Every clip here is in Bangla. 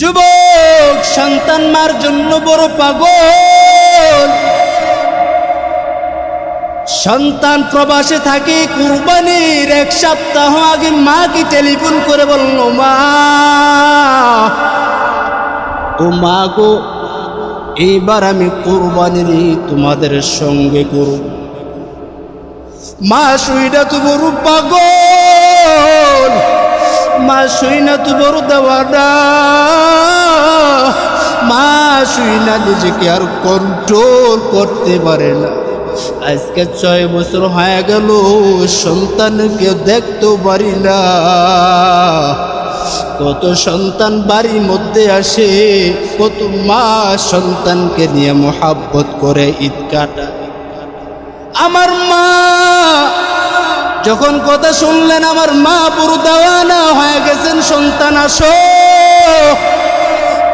যুবক সন্তান মার জন্য বড় পাগল। সন্তান প্রবাসে থাকে কুরবানির এক সপ্তাহ আগে মাকে টেলিফোন করে বলল, মা, ও মা গো, এইবার আমি কুরবানির তোমাদের সঙ্গে করব। মা শুইনা তো বড় পাগল। মা শুইনা তো বড় দেওয়ানা মা শুইনা নিজেকে আর কন্ট্রোল করতে পারে না। আজকে ছয় বছর হয়ে গেল, সন্তানকে দেখতেও পারি না। কত সন্তান বাড়ির মধ্যে আসে, কত মা সন্তানকে নিয়ে মোহাব্বত করে ঈদ কাটা আমার মা যখন কথা শুনলেন, আমার মা পুরো দেওয়ানা হয়ে গেছেন, সন্তান আসো।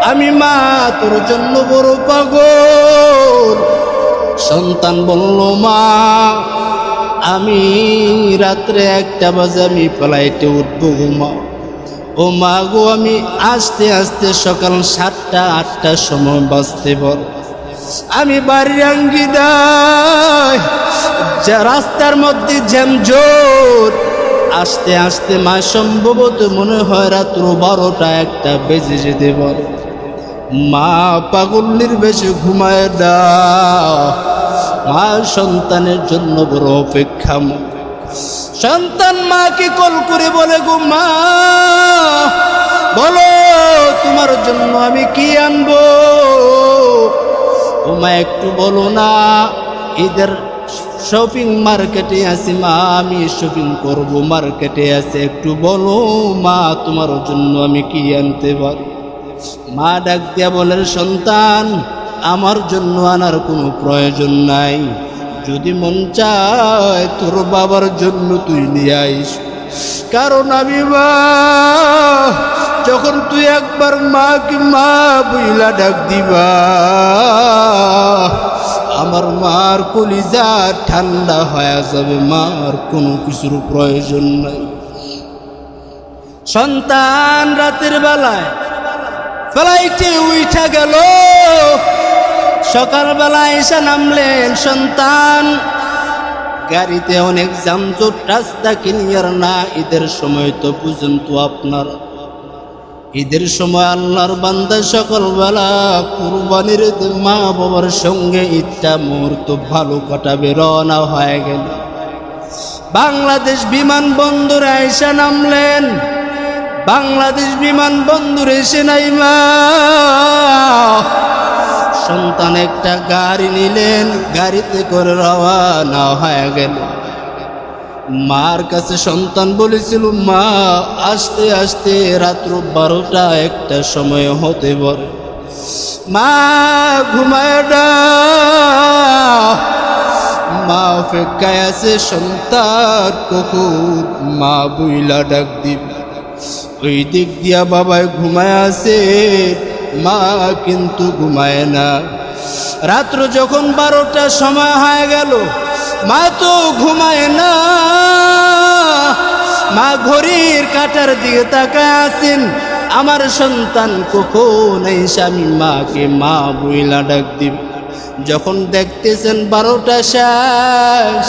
আমি মা, তোর জন্য বড় পাগল। সন্তান বলল, মা, আমি রাত্রে একটা বাজে আমি ফ্লাইটে উঠবো, মা। ও মা গো, আমি আস্তে আস্তে সকাল সাতটা, আটটার সময় বাঁচতে বল আমি বাড়ির আঙ্গিনায় যা রাস্তার মধ্যে জ্যামজোর আস্তে আস্তে মা সম্ভবত মনে হয় রাত্র বারোটা একটা বেজে যেতে বল মা পাগল্লির বেশি ঘুমায় না। মা সন্তানের জন্য বড় অপেক্ষা সন্তান মাকে কল করে বলে, গো মা, বলো তোমার জন্য আমি কি আনব? ও মা, একটু বলো না ঈদের শপিং মার্কেটে আছি, মা, আমি শপিং করব। মার্কেটে আছে, একটু বলো, মা, তোমার জন্য আমি কি আনতে পারি? মা ডাক দিয়া বলেন, সন্তান, আমার জন্য আনার কোনো প্রয়োজন নাই। যদি মন চায়, তোর বাবার জন্য তুই নিয়ে আইস। কারণ আমি মা, যখন তুই একবার মাকে মা বুইলা ডাক দিবা আমার মার কলিজা ঠান্ডা হয়ে যাবে, মার কোনো কিছুর প্রয়োজন নাই। সন্তান রাতের বেলায় ফ্লাইটে উঠা গেল। সকালবেলা এসে নামলেন সন্তান। গাড়িতে অনেক জামজট রাস্তা কিনিয়ার না, ঈদের সময় তো বুঝেন তো আপনার। ঈদের সময় আল্লাহর বান্দা সকালবেলা কুরবানির মা বাবার সঙ্গে ঈদটা মুহূর্ত ভালো কাটাবে, রওনা হয়ে গেল। বাংলাদেশ বিমানবন্দরে আয়সা নামলেন। বাংলাদেশ বিমানবন্দরে এসে নাই মা সন্তান একটা গাড়ি নিলেন, গাড়িতে করে রওয়ানা হয়ে গেল। মার কাছে সন্তান বলেছিল, মা, আস্তে আস্তে রাত্র বারোটা একটা সময় হতে পারে। মা, ঘুমায় মা, অপেক্ষায় আছে সন্তান কখন মা বুইলা ডাক দিবে। ওই দিক দিয়া বাবায় ঘুমায় আছে, মা কিন্তু ঘুমায় না। রাত্র যখন বারোটা সময় হয়ে গেল মা তো ঘুমায় না। মা ঘড়ির কাটার দিকে তাকায় আছেন। আমার সন্তান কখন এই স্বামী মাকে মা বইলা ডাক দিব? যখন দেখতেছেন বারোটা শেষ,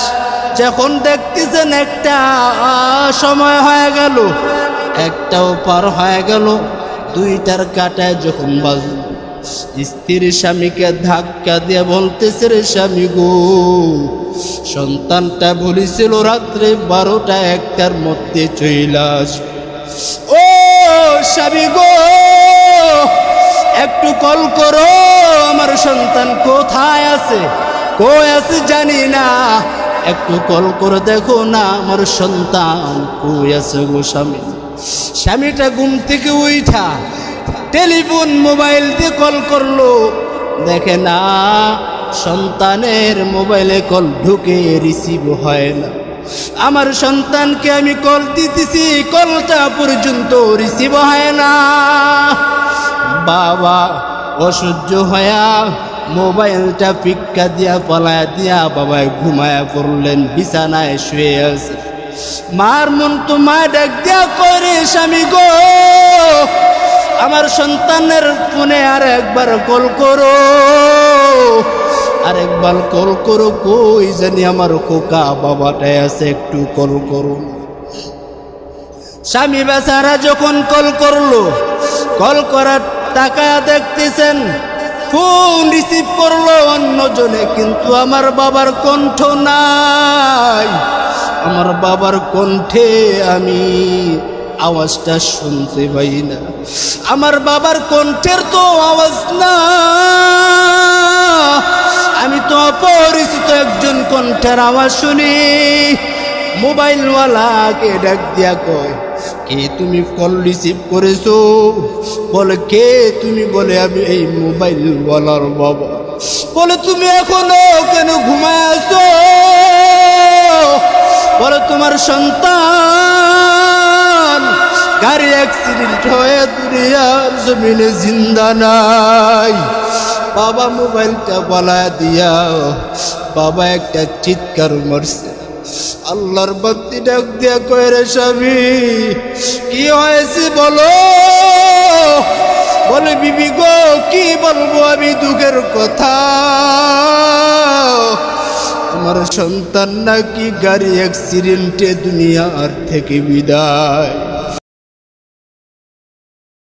যখন দেখতেছেন একটা সময় হয়ে গেল, একটাও পার হয়ে গেল, দুইটার কাটায় যখন বাজল স্ত্রীর স্বামীকে ধাক্কা দিয়ে বলতেছে, রে স্বামী গো, সন্তানটা বলেছিল রাত্রে বারোটা একটার মধ্যে চইলাস ও স্বামী গো, একটু কল করো, আমার সন্তান কোথায় আছে? কই আছে জানি না। একটু কল করে দেখো না, আমার সন্তান কই আছে গো স্বামী? স্বামীটা ঘুম থেকে উঠা টেলিফোন মোবাইল দিয়ে কল করল। দেখে না, সন্তানের মোবাইলে কল ঢুকে রিসিভ হয় না। আমার সন্তানকে আমি কল দিতেছি, কলটা পর্যন্ত রিসিভ হয় না। বাবা অসহ্য হয়া মোবাইলটা পিক্কা দিয়া, পলায়া দিয়া বাবায় ঘুমায়া পড়লেন, বিছানায় শুয়ে আছে। মার মন তো মা ডাক দিয়া করে স্বামী গো আমার সন্তানের ফোনে আর একবার কল করো। আরেকবার কল করো, কই জানি আমার খোকা বাবাটাই আছে, একটু কল করো। স্বামী বেচারা যখন কল করল, কল করার টাকা দেখতেছেন, ফোন রিসিভ করল, অন্যজনে কিন্তু আমার বাবার কণ্ঠ নাই। আমার বাবার কণ্ঠে আমি আওয়াজটা শুনতে পাই না। আমার বাবার কণ্ঠের তো আওয়াজ না। আমি তো অপরিচিত একজন কণ্ঠের আওয়াজ শুনি। মোবাইলওয়ালাকে ডাক দিয়া কয়, কে তুমি কল রিসিভ করেছ? বলে, কে তুমি? বলে, আমি এই মোবাইলওয়ালার বাবা। বলে, তুমি এখনও কেন ঘুমায় আছো? বলে, তোমার সন্তান গাড়ি অ্যাক্সিডেন্ট হয়ে দুনিয়ার জমিনে জিন্দা নাই। বাবা মোবাইলটা বলা দিয়া বাবা একটা চিৎকার মারছে। আল্লাহর বাতি ডাক দিয়া কয় রে স্বামী, কি হয়েছে বলো? বলে, বিবি গো, কি বলব আমি দুঃখের কথা? আমার সন্তান নাকি গাড়ি অ্যাক্সিডেন্টে দুনিয়ার থেকে বিদায়?